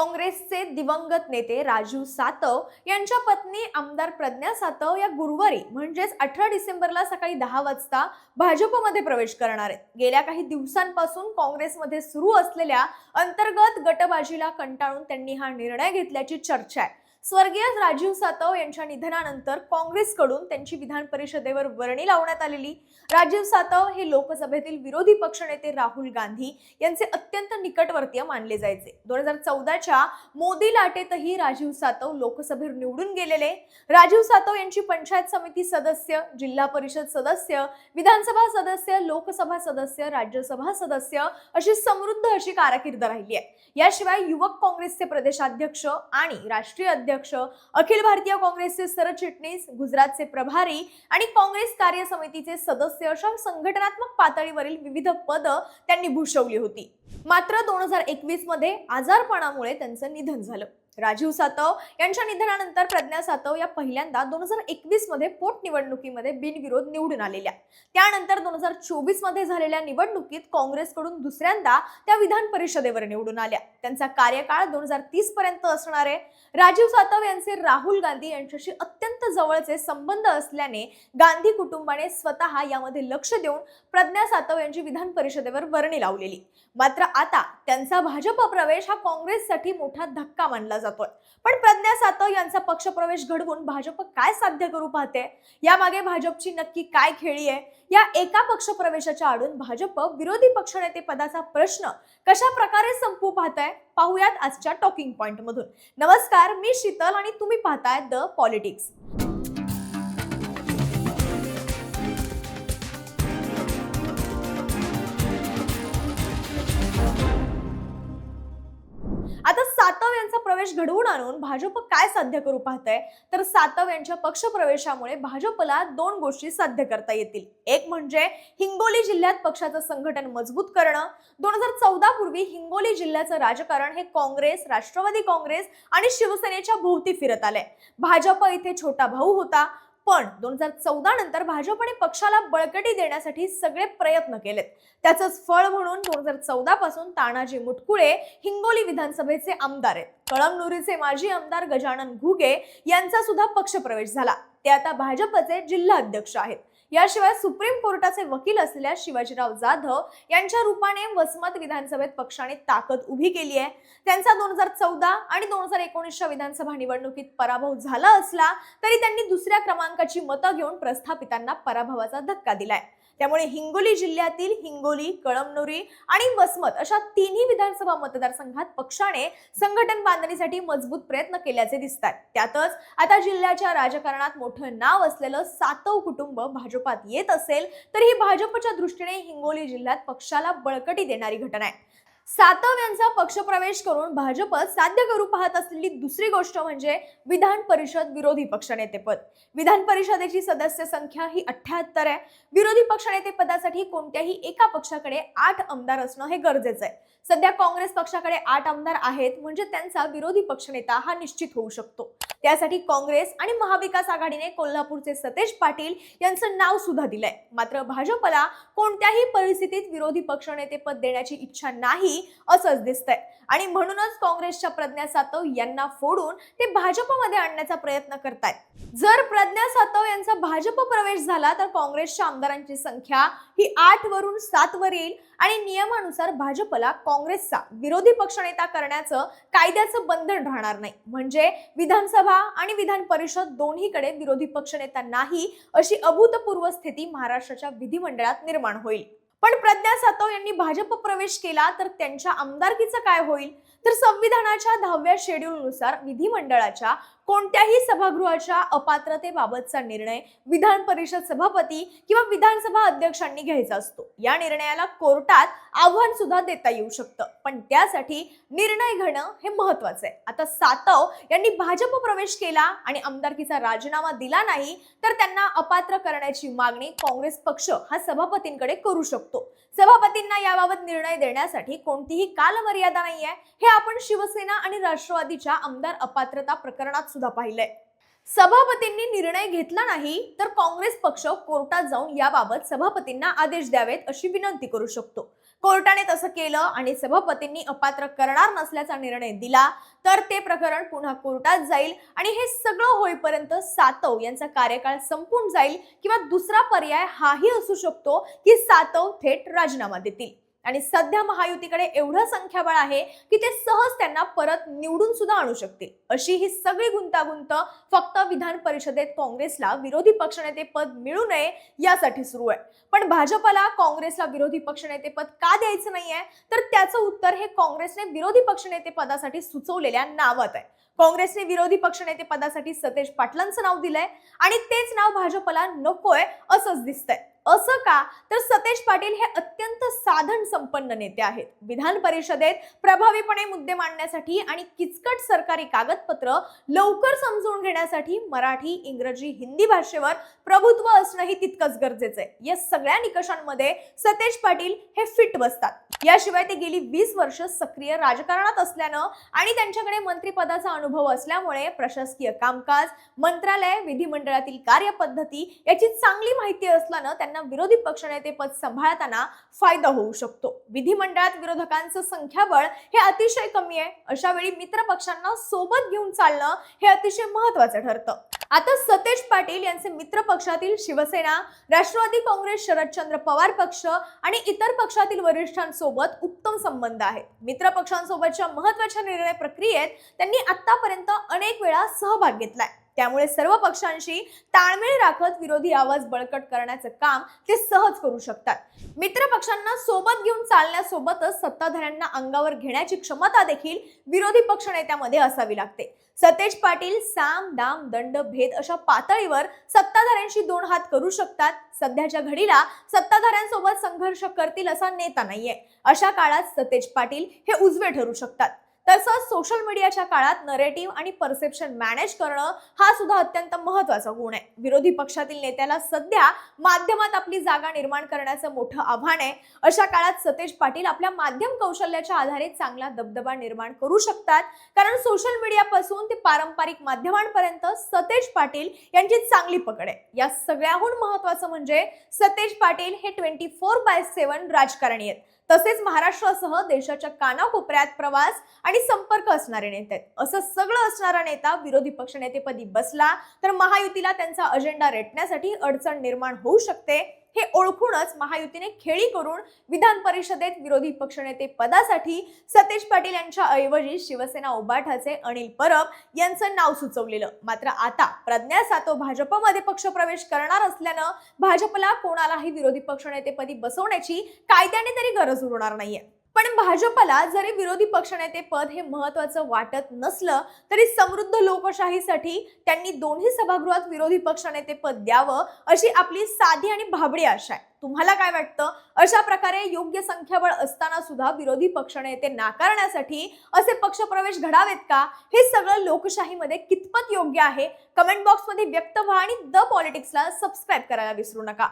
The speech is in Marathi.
काँग्रेसचे दिवंगत नेते राजीव सातव यांच्या पत्नी आमदार प्रज्ञा सातव या गुरुवारी म्हणजेच अठरा डिसेंबरला सकाळी दहा वाजता भाजपमध्ये प्रवेश करणार आहेत. गेल्या काही दिवसांपासून काँग्रेसमध्ये सुरू असलेल्या अंतर्गत गटबाजीला कंटाळून त्यांनी हा निर्णय घेतल्याची चर्चा आहे. स्वर्गीय राजीव सातव यांच्या निधनानंतर काँग्रेसकडून त्यांची विधान परिषदेवर वर्णी लावण्यात आलेली राजीव सातव हे लोकसभेतील विरोधी पक्षनेते राहुल गांधी यांचे अत्यंत निकटवर्तीय मानले जायचे. दोन हजार चौदाच्या मोदी लाटेतही राजीव सातव लोकसभेवर निवडून गेलेले. राजीव सातव यांची पंचायत समिती सदस्य जिल्हा परिषद सदस्य विधानसभा सदस्य लोकसभा सदस्य राज्यसभा सदस्य अशी समृद्ध अशी कारकीर्द राहिली आहे. याशिवाय युवक काँग्रेसचे प्रदेशाध्यक्ष आणि राष्ट्रीय अध्यक्ष अध्यक्ष अखिल भारतीय काँग्रेसचे सरचिटणीस गुजरातचे प्रभारी आणि काँग्रेस कार्य समितीचे सदस्य अशा संघटनात्मक पातळीवरील विविध पद त्यांनी भूषवली होती. मात्र दोन हजार एकवीसमध्ये आजारपणामुळे त्यांचं निधन झालं. राजीव सातव यांच्या निधनानंतर प्रज्ञा सातव या पहिल्यांदा दोन हजार एकवीसमध्ये पोटनिवडणुकीमध्ये बिनविरोध निवडून आलेल्या. त्यानंतर दोन हजार चोवीसमध्ये झालेल्या निवडणुकीत काँग्रेसकडून दुसऱ्यांदा त्या विधान परिषदेवर निवडून आल्या. त्यांचा कार्यकाळ दोन हजार तीस पर्यंत असणारे राजीव सातव यांचे राहुल गांधी यांच्याशी अत्यंत जवळचे संबंध असल्याने गांधी कुटुंबाने स्वतः यामध्ये लक्ष देऊन प्रज्ञा सातव यांची विधान परिषदेवर वर्णी लावलेली. मात्र आता त्यांचा भाजप प्रवेश हा काँग्रेससाठी मोठा धक्का मानला जातो. जातोय. पण प्रज्ञा सातव यांचा पक्षप्रवेश घडवून भाजप काय साध्य करू पाहते? यामागे भाजपची नक्की काय खेळी आहे? या एका पक्षप्रवेशाच्या आडून भाजप विरोधी पक्षनेते पदाचा प्रश्न कशा प्रकारे संपू पाहताय? पाहुयात आजच्या टॉकिंग पॉइंट मधून नमस्कार मी शीतल आणि तुम्ही पाहताय द पॉलिटिक्स. प्रवेश घडवून आणून भाजप काय साध्य करू पाहतंय? तर सातव यांच्या पक्षप्रवेशामुळे भाजपला दोन गोष्टी साध्य करता येतील. एक म्हणजे हिंगोली जिल्ह्यात पक्षाचं संघटन मजबूत करणं. दोन हजार चौदा पूर्वी हिंगोली जिल्ह्याचं राजकारण हे काँग्रेस राष्ट्रवादी काँग्रेस आणि शिवसेनेच्या भोवती फिरत आलंय. भाजप इथे छोटा भाऊ होता. पण दोन हजार चौदा नंतर भाजपने पक्षाला बळकटी देण्यासाठी सगळे प्रयत्न केलेत. त्याचंच फळ म्हणून दोन हजार चौदा पासून तानाजी मुटकुळे हिंगोली विधानसभेचे आमदार आहेत. कळमनुरीचे माजी आमदार गजानन घुगे यांचा सुद्धा पक्षप्रवेश झाला. ते आता भाजपचे जिल्हा अध्यक्ष आहेत. याशिवाय सुप्रीम कोर्टाचे वकील असलेल्या शिवाजीराव जाधव यांच्या रूपाने वसमत विधानसभेत पक्षाने ताकद उभी केली आहे. त्यांचा दोन हजार चौदा आणि दोन हजार एकोणीसच्या विधानसभा निवडणुकीत पराभव झाला असला तरी त्यांनी दुसऱ्या क्रमांकाची मतं घेऊन प्रस्थापितांना पराभवाचा धक्का दिलाय. त्यामुळे हिंगोली जिल्ह्यातील हिंगोली कळमनुरी आणि वसमत अशा तिन्ही विधानसभा मतदारसंघात पक्षाने संघटन बांधणीसाठी मजबूत प्रयत्न केल्याचे दिसतात. त्यातच आता जिल्ह्याच्या राजकारणात मोठं नाव असलेलं सातव कुटुंब भाजपात येत असेल तर ही भाजपच्या दृष्टीने हिंगोली जिल्ह्यात पक्षाला बळकटी देणारी घटना आहे. सातव यांचा पक्षप्रवेश करून भाजप साध्य करू पाहत असलेली दुसरी गोष्ट म्हणजे विधान परिषद विरोधी पक्षनेतेपद विधान परिषदेची सदस्य संख्या ही अठ्याहत्तर आहे. विरोधी पक्षनेतेपदासाठी कोणत्याही एका पक्षाकडे आठ आमदार असणं हे गरजेचं आहे. सध्या काँग्रेस पक्षाकडे आठ आमदार आहेत म्हणजे त्यांचा विरोधी पक्षनेता हा निश्चित होऊ शकतो. त्यासाठी काँग्रेस आणि महाविकास आघाडीने कोल्हापूरचे सतेज पाटील यांचं नाव सुद्धा दिलंय. मात्र भाजपला कोणत्याही परिस्थितीत विरोधी पक्षनेते पद देण्याची इच्छा नाही असंच दिसतंय. आणि म्हणूनच काँग्रेसच्या प्रज्ञा सातव यांना फोडून ते भाजपमध्ये आणण्याचा प्रयत्न करतायत. जर प्रज्ञा सातव यांचा भाजप प्रवेश झाला तर काँग्रेसच्या आमदारांची संख्या ही आठ वरून सात वर येईल. आणि नियमानुसार भाजपला काँग्रेसचा विरोधी पक्षनेता करण्याचं कायद्याचं बंधन राहणार नाही. म्हणजे विधानसभा आणि विधान परिषद दोन्हीकडे विरोधी पक्षनेता नाही अशी अभूतपूर्व स्थिती महाराष्ट्राच्या विधिमंडळात निर्माण होईल. पण प्रज्ञा सातव यांनी भाजप प्रवेश केला तर त्यांच्या आमदारकीचं काय होईल? तर संविधानाच्या दहाव्या शेड्यूलनुसार विधिमंडळाच्या कोणत्याही सभागृहाच्या अपात्रतेबाबतचा निर्णय विधान परिषद सभापती किंवा विधानसभा अध्यक्षांनी घ्यायचा असतो. या निर्णयाला कोर्टात आव्हान सुद्धा देता येऊ शकतं. पण त्यासाठी निर्णय घेणं हे महत्वाचं आहे. आता सातव यांनी भाजप प्रवेश केला आणि आमदारकीचा राजीनामा दिला नाही तर त्यांना अपात्र करण्याची मागणी काँग्रेस पक्ष हा सभापतींकडे करू शकतो. सभापतींना याबाबत निर्णय देण्यासाठी कोणतीही कालमर्यादा नाहीये. हे आपण शिवसेना आणि राष्ट्रवादीच्या आमदार अपात्रता प्रकरणात सुद्धा पाहिलंय. सभापतींनी निर्णय घेतला नाही तर काँग्रेस पक्ष कोर्टात जाऊन याबाबत सभापतींना आदेश द्यावेत अशी विनंती करू शकतो. कोर्टाने तसं केलं आणि सभापतींनी अपात्र करणार नसल्याचा निर्णय दिला तर ते प्रकरण पुन्हा कोर्टात जाईल आणि हे सगळं होईपर्यंत सातव यांचा कार्यकाळ संपून जाईल किंवा दुसरा पर्याय हाही असू शकतो की सातव थेट राजीनामा देतील. आणि सध्या महायुतीकडे एवढं संख्याबळ आहे की ते सहज त्यांना परत निवडून सुद्धा आणू शकतील. अशी ही सगळी गुंतागुंत फक्त विधान परिषदेत काँग्रेसला विरोधी पक्षनेते पद मिळू नये यासाठी सुरू आहे. पण भाजपला काँग्रेसला विरोधी पक्षनेते पद का द्यायचं नाहीये? तर त्याचं उत्तर हे काँग्रेसने विरोधी पक्षनेते पदासाठी सुचवलेल्या नावात आहे. काँग्रेसने विरोधी पक्षनेते पदासाठी सतेज पाटलांचं नाव दिलंय आणि तेच नाव भाजपला नकोय असंच दिसतंय. असं का? तर सतेज पाटील हे अत्यंत साधन संपन्न नेते आहेत. विधान परिषदेत प्रभावीपणे मुद्दे मांडण्यासाठी आणि किचकट सरकारी कागदपत्र लवकर समजून घेण्यासाठी मराठी इंग्रजी हिंदी भाषेवर प्रभुत्व असणंही तितकंच गरजेचं आहे. या सगळ्या निकषांमध्ये सतेज पाटील हे फिट बसतात. याशिवाय ते गेली वीस वर्ष सक्रिय राजकारणात असल्यानं आणि त्यांच्याकडे मंत्रिपदाचा अनुभव असल्यामुळे प्रशासकीय कामकाज मंत्रालय विधिमंडळातील कार्यपद्धती याची चांगली माहिती असल्यानं त्यांना विरोधी पक्षनेते पद सांभाळताना फायदा होऊ शकतो. विधिमंडळात विरोधकांचं संख्याबळ हे अतिशय कमी आहे. अशा वेळी मित्र पक्षांना सोबत घेऊन चालणं हे अतिशय महत्वाचं ठरतं. आता सतेज पाटील यांचे मित्र पक्षातील शिवसेना राष्ट्रवादी काँग्रेस शरदचंद्र पवार पक्ष आणि इतर पक्षातील वरिष्ठांसोबत उत्तम संबंध आहेत. मित्र पक्षांसोबतच्या महत्त्वाच्या निर्णय प्रक्रियेत त्यांनी आतापर्यंत अनेक वेळा सहभाग घेतलाय. त्यामुळे सर्व पक्षांशी ताळमेळ राखत विरोधी आवाज बळकट करण्याचं काम ते सहज करू शकतात. मित्र पक्षांना सोबत घेऊन चालण्यासोबतच सत्ताधाऱ्यांना अंगावर घेण्याची क्षमता देखील विरोधी पक्ष नेत्यामध्ये असावी लागते. सतेज पाटील साम दाम दंड भेद अशा पातळीवर सत्ताधाऱ्यांशी दोन हात करू शकतात. सध्याच्या घडीला सत्ताधाऱ्यांसोबत संघर्ष करतील असा नेता नाहीये. अशा काळात सतेज पाटील हे उजवे ठरू शकतात. तसंच सोशल मीडियाच्या काळात नरेटिव्ह आणि परसेप्शन मॅनेज करणं हा सुद्धा अत्यंत महत्त्वाचा गुण आहे. विरोधी पक्षातील नेत्याला सध्या माध्यमात आपली जागा निर्माण करण्याचं मोठं आव्हान आहे. अशा काळात सतेज पाटील आपल्या माध्यम कौशल्याच्या आधारे चांगला दबदबा निर्माण करू शकतात. कारण सोशल मीडियापासून ते पारंपरिक माध्यमांपर्यंत सतेज पाटील यांची चांगली पकड आहे. या सगळ्याहून महत्वाचं म्हणजे सतेज पाटील हे ट्वेंटी फोर बाय सेव्हन राजकारणी आहेत. तसेच महाराष्ट्रासह देशाच्या कानाकोपऱ्यात प्रवास आणि संपर्क असणारे नेते आहेत. असं सगळं असणारा नेता विरोधी पक्षनेतेपदी बसला तर महायुतीला त्यांचा अजेंडा रेटण्यासाठी अडचण निर्माण होऊ शकते. हे ओळखूनच महायुतीने खेळी करून विधान परिषदेत विरोधी पक्षनेते पदासाठी सतेज पाटील यांच्या ऐवजी शिवसेना उबाठाचे अनिल परब यांचं नाव सुचवलेलं. मात्र आता प्रज्ञा सातो भाजपमध्ये पक्षप्रवेश करणार असल्यानं भाजपला कोणालाही विरोधी पक्षनेतेपदी बसवण्याची कायद्याने तरी गरज उरणार नाहीये. पण भाजपला जरी विरोधी पक्षनेते पद हे महत्वाचं वाटत नसलं तरी समृद्ध लोकशाहीसाठी त्यांनी दोन्ही सभागृहात विरोधी पक्षनेते पद द्यावं अशी आपली साधी आणि भाबडी आशा आहे. तुम्हाला काय वाटतं? अशा प्रकारे योग्य संख्याबळ असताना सुद्धा विरोधी पक्षनेते नाकारण्यासाठी असे पक्षप्रवेश घडावेत का? हे सगळं लोकशाहीमध्ये कितपत योग्य आहे? कमेंट बॉक्समध्ये व्यक्त व्हा आणि द पॉलिटिक्सला सबस्क्राईब करायला विसरू नका.